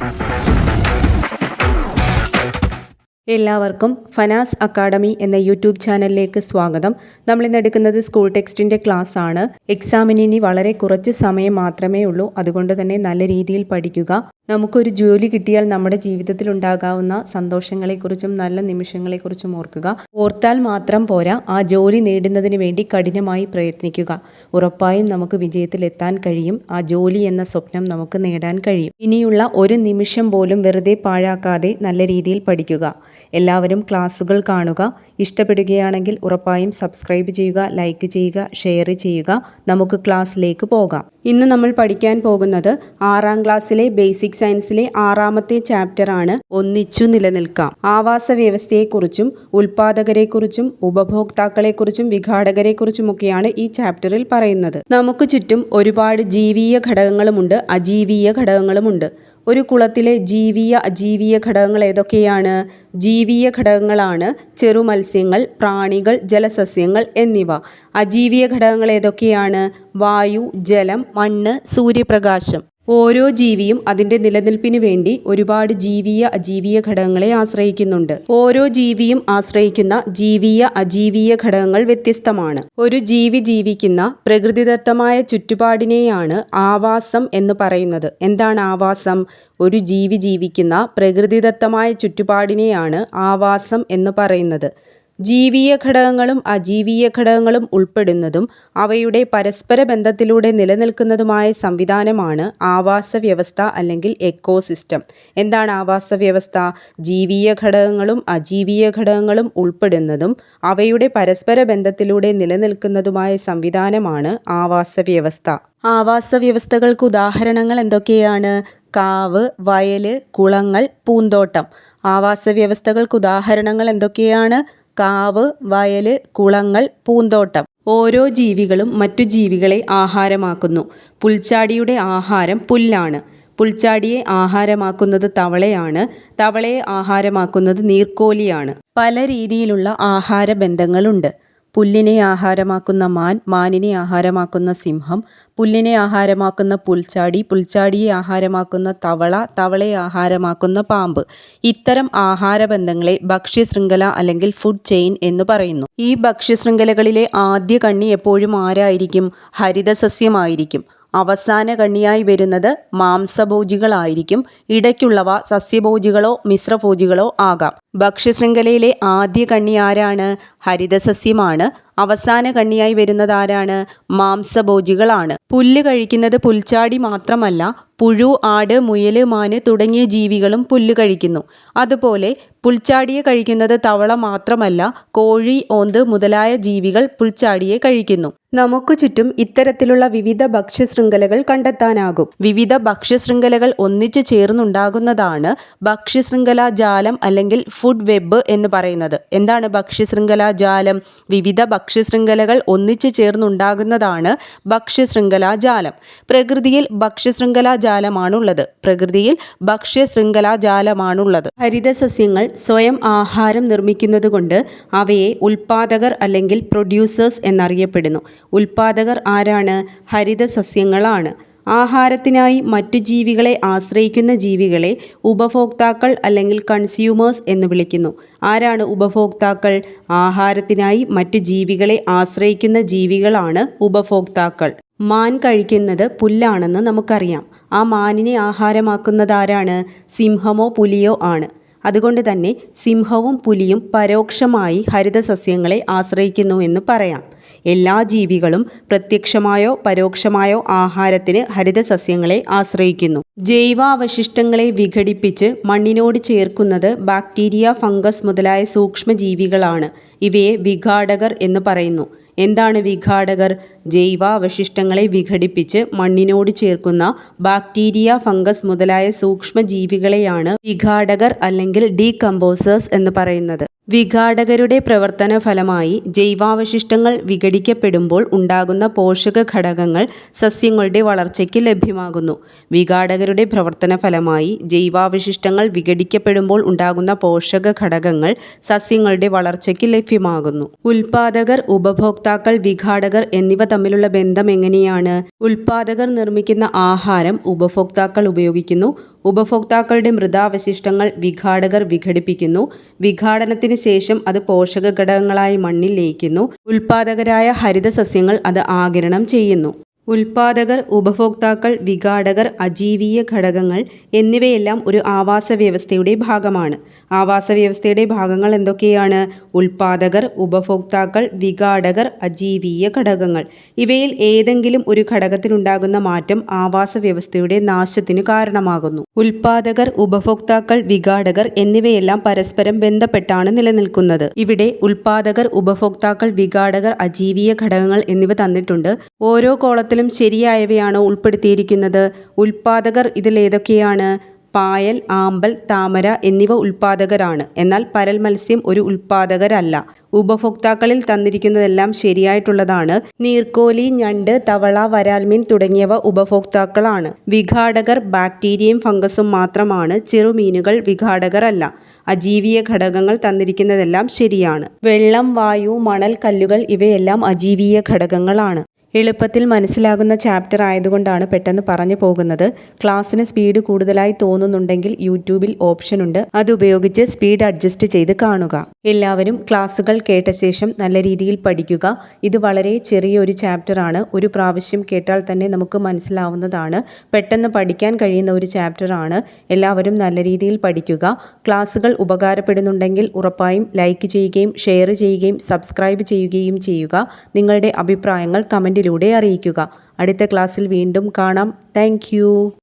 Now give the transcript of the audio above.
Bye-bye. എല്ലാവർക്കും Fanas academy എന്ന YouTube ചാനലിലേക്ക് സ്വാഗതം. നമ്മൾ ഇന്ന് എടുക്കുന്നത് സ്കൂൾ ടെക്സ്റ്റിന്റെ ക്ലാസ് ആണ് എക്സാമിന് ഇനി വളരെ കുറച്ച് സമയം മാത്രമേ ഉള്ളൂ. അതുകൊണ്ട് തന്നെ നല്ല രീതിയിൽ പഠിക്കുക. നമുക്കൊരു ജോലി കിട്ടിയാൽ നമ്മുടെ ജീവിതത്തിൽ ഉണ്ടാകാവുന്ന സന്തോഷങ്ങളെക്കുറിച്ചും നല്ല നിമിഷങ്ങളെക്കുറിച്ചും ഓർക്കുക. ഓർത്താൽ മാത്രം പോരാ. ആ ജോലി നേടുന്നതിന് വേണ്ടി കഠിനമായി പ്രയത്നിക്കുക. ഉറപ്പായും നമുക്ക് വിജയത്തിലെത്താൻ കഴിയും. ആ ജോലി എന്ന സ്വപ്നം നമുക്ക് നേടാൻ കഴിയും. ഇനിയുള്ള ഒരു നിമിഷം പോലും വെറുതെ പാഴാക്കാതെ നല്ല രീതിയിൽ പഠിക്കുക. എല്ലാവരും ക്ലാസ്സുകൾ കാണുക. ഇഷ്ടപ്പെടുകയാണെങ്കിൽ ഉറപ്പായും സബ്സ്ക്രൈബ് ചെയ്യുക ലൈക്ക് ചെയ്യുക ഷെയർ ചെയ്യുക. നമുക്ക് ക്ലാസ്സിലേക്ക് പോകാം. ഇന്ന് നമ്മൾ പഠിക്കാൻ പോകുന്നത് ആറാം ക്ലാസ്സിലെ ബേസിക് സയൻസിലെ ആറാമത്തെ ചാപ്റ്റർ ആണ് ഒന്നിച്ചു നിലനിൽക്കാം. ആവാസ വ്യവസ്ഥയെക്കുറിച്ചും ഉൽപാദകരെക്കുറിച്ചും ഉപഭോക്താക്കളെക്കുറിച്ചും വിഘാടകരെക്കുറിച്ചുമൊക്കെയാണ് ഈ ചാപ്റ്ററിൽ പറയുന്നത്. നമുക്ക് ചുറ്റും ഒരുപാട് ജീവീയ ഘടകങ്ങളുമുണ്ട് അജീവീയ ഘടകങ്ങളുമുണ്ട്. ഒരു കുളത്തിലെ ജീവിയ അജീവിയ ഘടകങ്ങൾ ഏതൊക്കെയാണ്? ജീവിയ ഘടകങ്ങളാണ് ചെറുമത്സ്യങ്ങൾ പ്രാണികൾ ജലസസ്യങ്ങൾ എന്നിവ. അജീവിയ ഘടകങ്ങൾ ഏതൊക്കെയാണ്? വായു ജലം മണ്ണ് സൂര്യപ്രകാശം. ഓരോ ജീവിയും അതിന്റെ നിലനിൽപ്പിന് വേണ്ടി ഒരുപാട് ജീവിയ അജീവിയ ഘടകങ്ങളെ ആശ്രയിക്കുന്നുണ്ട്. ഓരോ ജീവിയും ആശ്രയിക്കുന്ന ജീവിയ അജീവിയ ഘടകങ്ങൾ വ്യത്യസ്തമാണ്. ഒരു ജീവി ജീവിക്കുന്ന പ്രകൃതിദത്തമായ ചുറ്റുപാടിനെയാണ് ആവാസം എന്ന് പറയുന്നത്. എന്താണ് ആവാസം? ഒരു ജീവി ജീവിക്കുന്ന പ്രകൃതിദത്തമായ ചുറ്റുപാടിനെയാണ് ആവാസം എന്ന് പറയുന്നത്. ജീവീയ ഘടകങ്ങളും അജീവീയ ഘടകങ്ങളും ഉൾപ്പെടുന്നതും അവയുടെ പരസ്പര ബന്ധത്തിലൂടെ നിലനിൽക്കുന്നതുമായ സംവിധാനമാണ് ആവാസ വ്യവസ്ഥ അല്ലെങ്കിൽ എക്കോസിസ്റ്റം. എന്താണ് ആവാസ വ്യവസ്ഥ ജീവീയ ഘടകങ്ങളും അജീവീയ ഘടകങ്ങളും ഉൾപ്പെടുന്നതും അവയുടെ പരസ്പര ബന്ധത്തിലൂടെ നിലനിൽക്കുന്നതുമായ സംവിധാനമാണ് ആവാസ വ്യവസ്ഥ ആവാസ വ്യവസ്ഥകൾക്ക് ഉദാഹരണങ്ങൾ എന്തൊക്കെയാണ്? കാവ് വയൽ കുളങ്ങൾ പൂന്തോട്ടം. ആവാസ വ്യവസ്ഥകൾക്ക് ഉദാഹരണങ്ങൾ എന്തൊക്കെയാണ്? കാവ് വയൽ കുളങ്ങൾ പൂന്തോട്ടം. ഓരോ ജീവികളും മറ്റു ജീവികളെ ആഹാരമാക്കുന്നു. പുൽച്ചാടിയുടെ ആഹാരം പുല്ലാണ്. പുൽച്ചാടിയെ ആഹാരമാക്കുന്നത് തവളയാണ്. തവളയെ ആഹാരമാക്കുന്നത് നീർക്കോലിയാണ്. പല രീതിയിലുള്ള ആഹാര ബന്ധങ്ങളുണ്ട് പുല്ലിനെ ആഹാരമാക്കുന്ന മാൻ മാനിനെ ആഹാരമാക്കുന്ന സിംഹം പുല്ലിനെ ആഹാരമാക്കുന്ന പുൽച്ചാടി പുൽച്ചാടിയെ ആഹാരമാക്കുന്ന തവള തവളയെ ആഹാരമാക്കുന്ന പാമ്പ്. ഇത്തരം ആഹാരബന്ധങ്ങളെ ഭക്ഷ്യശൃംഖല അല്ലെങ്കിൽ ഫുഡ് ചെയിൻ എന്ന് പറയുന്നു. ഈ ഭക്ഷ്യശൃംഖലകളിലെ ആദ്യ കണ്ണി എപ്പോഴും ആരായിരിക്കും? ഹരിതസസ്യമായിരിക്കും. അവസാന കണ്ണിയായി വരുന്നത് മാംസഭോജികളായിരിക്കും. ഇടയ്ക്കുള്ളവ സസ്യഭോജികളോ മിശ്രഭോജികളോ ആകാം. ഭക്ഷ്യശൃംഖലയിലെ ആദ്യ കണ്ണി ആരാണ്? ഹരിതസസ്യമാണ്. അവസാന കണ്ണിയായി വരുന്നത് ആരാണ്? മാംസഭോജികളാണ്. പുല്ല് കഴിക്കുന്നത് പുൽച്ചാടി മാത്രമല്ല പുഴു ആട് മുയൽ മാന് തുടങ്ങിയ ജീവികളും പുല്ല് കഴിക്കുന്നു. അതുപോലെ പുൽച്ചാടിയെ കഴിക്കുന്നത് തവള മാത്രമല്ല കോഴി ഓന്ത് മുതലായ ജീവികൾ പുൽച്ചാടിയെ കഴിക്കുന്നു. നമുക്ക് ചുറ്റും ഇത്തരത്തിലുള്ള വിവിധ ഭക്ഷ്യശൃംഖലകൾ കണ്ടെത്താനാകും. വിവിധ ഭക്ഷ്യശൃംഖലകൾ ഒന്നിച്ചു ചേർന്നുണ്ടാകുന്നതാണ് ഭക്ഷ്യശൃംഖല ജാലം അല്ലെങ്കിൽ ഫുഡ് വെബ് എന്ന് പറയുന്നത്. എന്താണ് ഭക്ഷ്യശൃംഖല ജാലം? വിവിധ ഭക്ഷ്യശൃംഖലകൾ ഒന്നിച്ചു ചേർന്നുണ്ടാകുന്നതാണ് ഭക്ഷ്യശൃംഖലാജാലം പ്രകൃതിയിൽ ഭക്ഷ്യശൃംഖലാജാലമാണുള്ളത് പ്രകൃതിയിൽ ഭക്ഷ്യശൃംഖലാജാലമാണുള്ളത് ഹരിതസസ്യങ്ങൾ സ്വയം ആഹാരം നിർമ്മിക്കുന്നത് കൊണ്ട് അവയെ ഉൽപാദകർ അല്ലെങ്കിൽ പ്രൊഡ്യൂസേഴ്സ് എന്നറിയപ്പെടുന്നു. ഉൽപാദകർ ആരാണ്? ഹരിതസസ്യങ്ങളാണ്. ആഹാരത്തിനായി മറ്റു ജീവികളെ ആശ്രയിക്കുന്ന ജീവികളെ ഉപഭോക്താക്കൾ അല്ലെങ്കിൽ കൺസ്യൂമേഴ്സ് എന്ന് വിളിക്കുന്നു. ആരാണ് ഉപഭോക്താക്കൾ? ആഹാരത്തിനായി മറ്റു ജീവികളെ ആശ്രയിക്കുന്ന ജീവികളാണ് ഉപഭോക്താക്കൾ. മാൻ കഴിക്കുന്നത് പുല്ലാണെന്ന് നമുക്കറിയാം. ആ മാനിനെ ആഹാരമാക്കുന്നത് ആരാണ്? സിംഹമോ പുലിയോ ആണ്. അതുകൊണ്ട് തന്നെ സിംഹവും പുലിയും പരോക്ഷമായി ഹരിതസസ്യങ്ങളെ ആശ്രയിക്കുന്നു എന്ന് പറയാം. എല്ലാ ജീവികളും പ്രത്യക്ഷമായോ പരോക്ഷമായോ ആഹാരത്തിന് ഹരിതസസ്യങ്ങളെ ആശ്രയിക്കുന്നു. ജൈവാവശിഷ്ടങ്ങളെ വിഘടിപ്പിച്ച് മണ്ണിനോട് ചേർക്കുന്നത് ബാക്ടീരിയ ഫംഗസ് മുതലായ സൂക്ഷ്മജീവികളാണ്. ഇവയെ വിഘാടകർ എന്ന് പറയുന്നു. എന്താണ് വിഘാടകർ? ജൈവാവശിഷ്ടങ്ങളെ വിഘടിപ്പിച്ച് മണ്ണിനോട് ചേർക്കുന്ന ബാക്ടീരിയ ഫംഗസ് മുതലായ സൂക്ഷ്മജീവികളെയാണ് വിഘാടകർ അല്ലെങ്കിൽ ഡീകമ്പോസേഴ്സ് എന്ന് പറയുന്നത്. വിഘാടകരുടെ പ്രവർത്തന ഫലമായി ജൈവാവശിഷ്ടങ്ങൾ വിഘടിക്കപ്പെടുമ്പോൾ ഉണ്ടാകുന്ന പോഷക ഘടകങ്ങൾ സസ്യങ്ങളുടെ വളർച്ചയ്ക്ക് ലഭ്യമാകുന്നു. വിഘാടകരുടെ പ്രവർത്തന ഫലമായി ജൈവാവശിഷ്ടങ്ങൾ വിഘടിക്കപ്പെടുമ്പോൾ ഉണ്ടാകുന്ന പോഷക ഘടകങ്ങൾ സസ്യങ്ങളുടെ വളർച്ചയ്ക്ക് ലഭ്യമാകുന്നു. ഉൽപാദകർ ഉപഭോക്താക്കൾ വിഘാടകർ എന്നിവ തമ്മിലുള്ള ബന്ധം എങ്ങനെയാണ്? ഉൽപാദകർ നിർമ്മിക്കുന്ന ആഹാരം ഉപഭോക്താക്കൾ ഉപയോഗിക്കുന്നു. ഉപഭോക്താക്കളുടെ മൃതാവശിഷ്ടങ്ങൾ വിഘാടകർ വിഘടിപ്പിക്കുന്നു. വിഘാടനത്തിന് ശേഷം അത് പോഷക ഘടകങ്ങളായി മണ്ണിൽ ലയിക്കുന്നു. ഉൽപാദകരായ ഹരിതസസ്യങ്ങൾ അത് ആഗിരണം ചെയ്യുന്നു. ഉൽപാദകർ ഉപഭോക്താക്കൾ വിഘാടകർ അജീവീയ ഘടകങ്ങൾ എന്നിവയെല്ലാം ഒരു ആവാസ വ്യവസ്ഥയുടെ ഭാഗമാണ്. ആവാസ വ്യവസ്ഥയുടെ ഭാഗങ്ങൾ എന്തൊക്കെയാണ്? ഉൽപാദകർ ഉപഭോക്താക്കൾ വിഘാടകർ അജീവീയ ഘടകങ്ങൾ. ഇവയിൽ ഏതെങ്കിലും ഒരു ഘടകത്തിനുണ്ടാകുന്ന മാറ്റം ആവാസ വ്യവസ്ഥയുടെ നാശത്തിന് കാരണമാകുന്നു. ഉൽപാദകർ ഉപഭോക്താക്കൾ വിഘാടകർ എന്നിവയെല്ലാം പരസ്പരം ബന്ധപ്പെട്ടാണ് നിലനിൽക്കുന്നത്. ഇവിടെ ഉൽപാദകർ ഉപഭോക്താക്കൾ വിഘാടകർ അജീവീയ ഘടകങ്ങൾ എന്നിവ തന്നിട്ടുണ്ട്. ഓരോ കോളത്തിലും ശരിയായവയാണ് ഉൾപ്പെടുത്തിയിരിക്കുന്നത്. ഇതിൽ ഏതൊക്കെയാണ്? പായൽ ആമ്പൽ താമര എന്നിവ ഉൽപാദകരാണ്. എന്നാൽ പരൽ മത്സ്യം ഒരു ഉൽപാദകരല്ല. ഉപഭോക്താക്കളിൽ തന്നിരിക്കുന്നതെല്ലാം ശരിയായിട്ടുള്ളതാണ്. നീർക്കോലി ഞണ്ട് തവള വരാൽമീൻ തുടങ്ങിയവ ഉപഭോക്താക്കളാണ്. വിഘാടകർ ബാക്ടീരിയയും ഫംഗസും മാത്രമാണ്. ചെറുമീനുകൾ വിഘാടകരല്ല. അജീവിയ ഘടകങ്ങൾ തന്നിരിക്കുന്നതെല്ലാം ശരിയാണ്. വെള്ളം വായു മണൽ കല്ലുകൾ ഇവയെല്ലാം അജീവിയ ഘടകങ്ങളാണ്. എളുപ്പത്തിൽ മനസ്സിലാകുന്ന ചാപ്റ്റർ ആയതുകൊണ്ടാണ് പെട്ടെന്ന് പറഞ്ഞു പോകുന്നത്. ക്ലാസ്സിന് സ്പീഡ് കൂടുതലായി തോന്നുന്നുണ്ടെങ്കിൽ യൂട്യൂബിൽ ഓപ്ഷൻ ഉണ്ട്. അത് ഉപയോഗിച്ച് സ്പീഡ് അഡ്ജസ്റ്റ് ചെയ്ത് കാണുക. എല്ലാവരും ക്ലാസ്സുകൾ കേട്ട ശേഷം നല്ല രീതിയിൽ പഠിക്കുക. ഇത് വളരെ ചെറിയൊരു ചാപ്റ്റർ ആണ്. ഒരു പ്രാവശ്യം കേട്ടാൽ തന്നെ നമുക്ക് മനസ്സിലാവുന്നതാണ്. പെട്ടെന്ന് പഠിക്കാൻ കഴിയുന്ന ഒരു ചാപ്റ്ററാണ് എല്ലാവരും നല്ല രീതിയിൽ പഠിക്കുക. ക്ലാസ്സുകൾ ഉപകാരപ്പെടുന്നുണ്ടെങ്കിൽ ഉറപ്പായും ലൈക്ക് ചെയ്യുകയും ഷെയർ ചെയ്യുകയും സബ്സ്ക്രൈബ് ചെയ്യുകയും ചെയ്യുക. നിങ്ങളുടെ അഭിപ്രായങ്ങൾ കമന്റിലൂടെ അറിയിക്കുക. അടുത്ത ക്ലാസ്സിൽ വീണ്ടും കാണാം. താങ്ക്